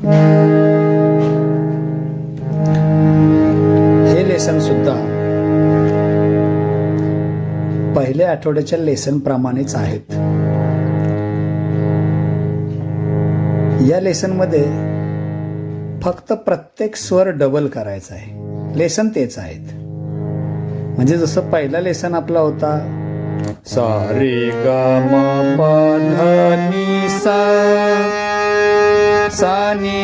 हे लेसन सुद्धा पहिल्या आठवड्याच्या लेसन प्रमाणेच आहेत. या लेसनमध्ये फक्त प्रत्येक स्वर डबल करायचा आहे. लेसन तेच आहेत. म्हणजे जसं पहिला लेसन आपला होता सारे सा सा नि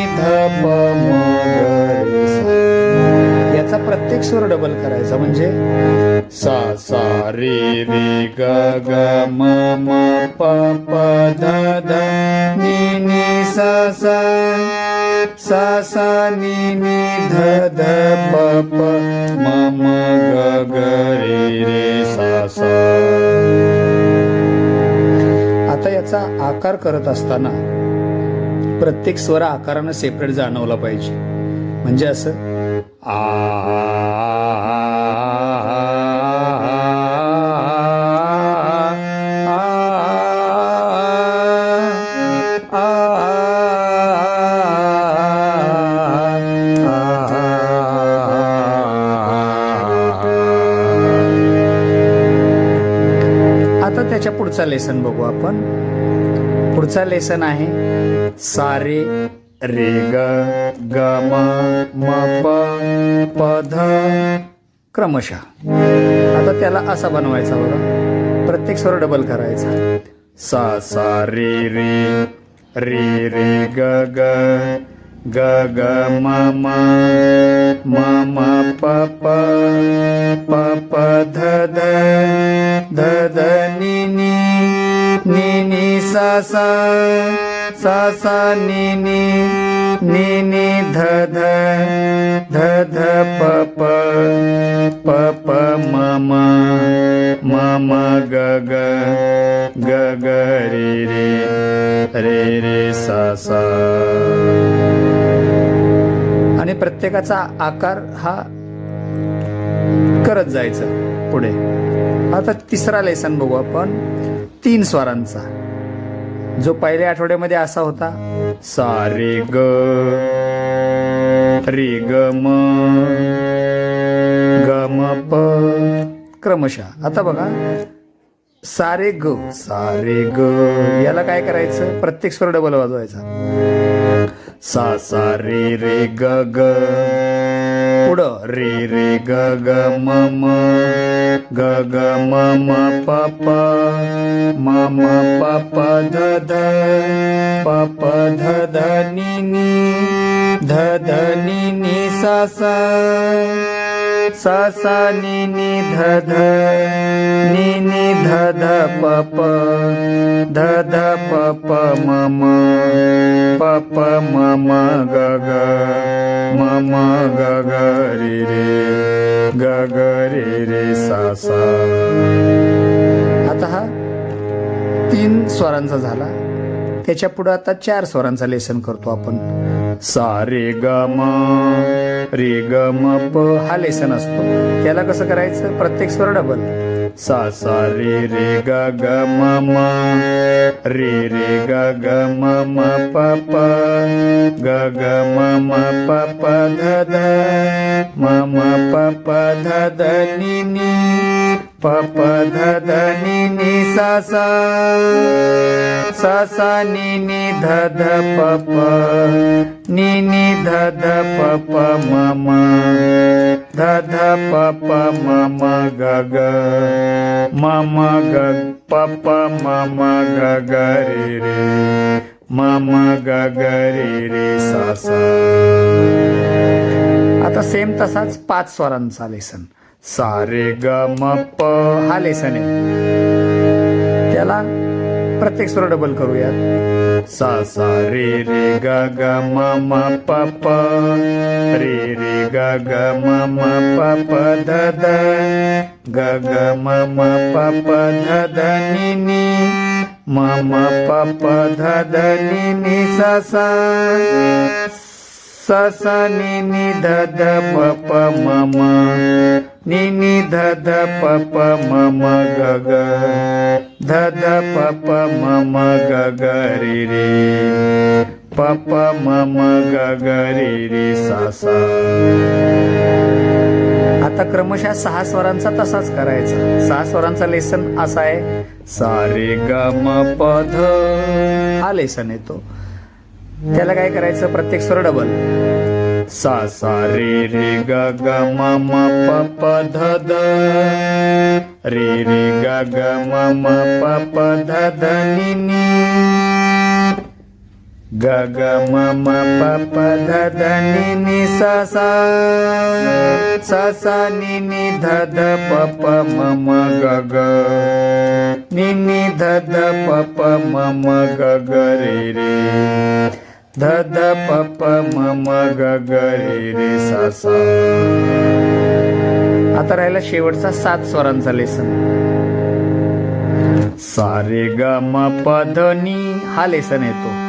याचा प्रत्येक स्वर डबल करायचा म्हणजे सा सा रे रे ग ग म म प प ध ध नि नि सा सा सा सा नि नि ध ध प प म म ग ग रे रे सा सा. आता याचा आकार करत असताना प्रत्येक स्वर आकारानं सेपरेट जाणवला पाहिजे म्हणजे असं आ आता त्याच्या पुढचा लेसन बघू आपण पुढचा लेसन आहे सारे रे ग ग म म प प ध क्रमशः. आता त्याला असा बनवायचा बघा. प्रत्येक स्वर डबल करायचा. सा सा रे रे रे रे ग ग ग ग म म म म प प प प ध ध ध ध नि नि नि नि सा सा. सा सा नि नि नि नि ध ध ध ध प प प प म म म म ग ग ग ग रे रे रे रे सा सा. आणि प्रत्येकाचा आकार हा करत जायचं पुढे. आता तिसरा लेसन बघू आपण. तीन स्वरांचा. जो पहिल्या आठवड्यामध्ये असा होता सा रे ग रे ग म ग म प. क्रमशः. आता बघा सारे ग सारे ग याला काय करायचं? प्रत्येक स्वर डबल वाजवायचा. सा सा रे रे ग ग पुढं रे रे ग ग म म ग ग म म प प म म प प ध ध प प ध ध नि नि ध ध नि नि सा सा सा सा नि नि ध ध नि ध ध प प ध ध प प म म प प म म ग ग म म ग ग रे रे ग ग रे रे सा सा। आता हा तीन स्वरांचा झाला. त्याच्या पुढे आता चार स्वरांचा लेसन करतो आपण. सा रे ग रे ग प हा लेसन असतो. त्याला कसं करायचं? प्रत्येक स्वर डबल सा सा रे रे ग ग म म रे रे ग ग म म प प ग ग म म प प ध ध म म प प ध ध नि नि. पप प ध नि सस सस नि नि ध ध नि नि ध ध प प म म ध ध पप प गग म ग रे रे मम गग रे रे सस आता सेम तसाच पाच स्वरांचा लेसन सा रे ग म प हा लेसन आहे त्याला प्रत्येक स्वर डबल करूयात सा सा रे रे ग ग म म प प रे रे ग ग म म प प ध ध ग ग म म प प ध ध नि नि म म प प ध ध नि नि सा सा सा सा नि नि ध ध प प म म नि नि ध ध प प म म ग ग। ध ध प प ग ग रे रे। प प म ग ग रे रे सा सा। आता क्रमशः सहा स्वरांचा तसाच करायचा. सहा स्वरांचा लेसन असा आहे. सा रे ग म प ध. हा लेसन येतो. त्याला काय करायचं? प्रत्येक स्वर डबल सा सा रे रे ग ग म म प प ध ध रे रे ग ग म म प प ध ध नि नि ग ग म म प प ध ध नि नि सा सा सा सा नि नि ध ध प प म म ग ग नि नि ध ध प प म म ग ग रे रे ध ध प प म म ग ग रे रे सा सा आता राहिला शेवटचा सात स्वरांचा लेसन सा रे ग म प हा लेसन येतो.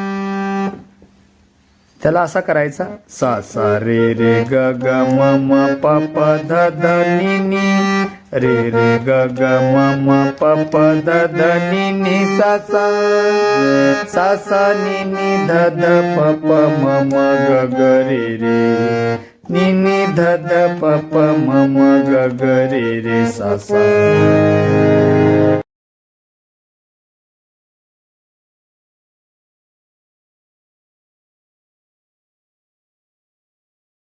त्याला असा करायचा सा सा रे रे ग ग म म प प ध ध नि. रे रे ग ग म म प प द ध नि नि सा सा. सा सा नि नि ध ध प प म म ग ग रे रे. नि नि ध ध प प म म ग ग रे रे सा सा.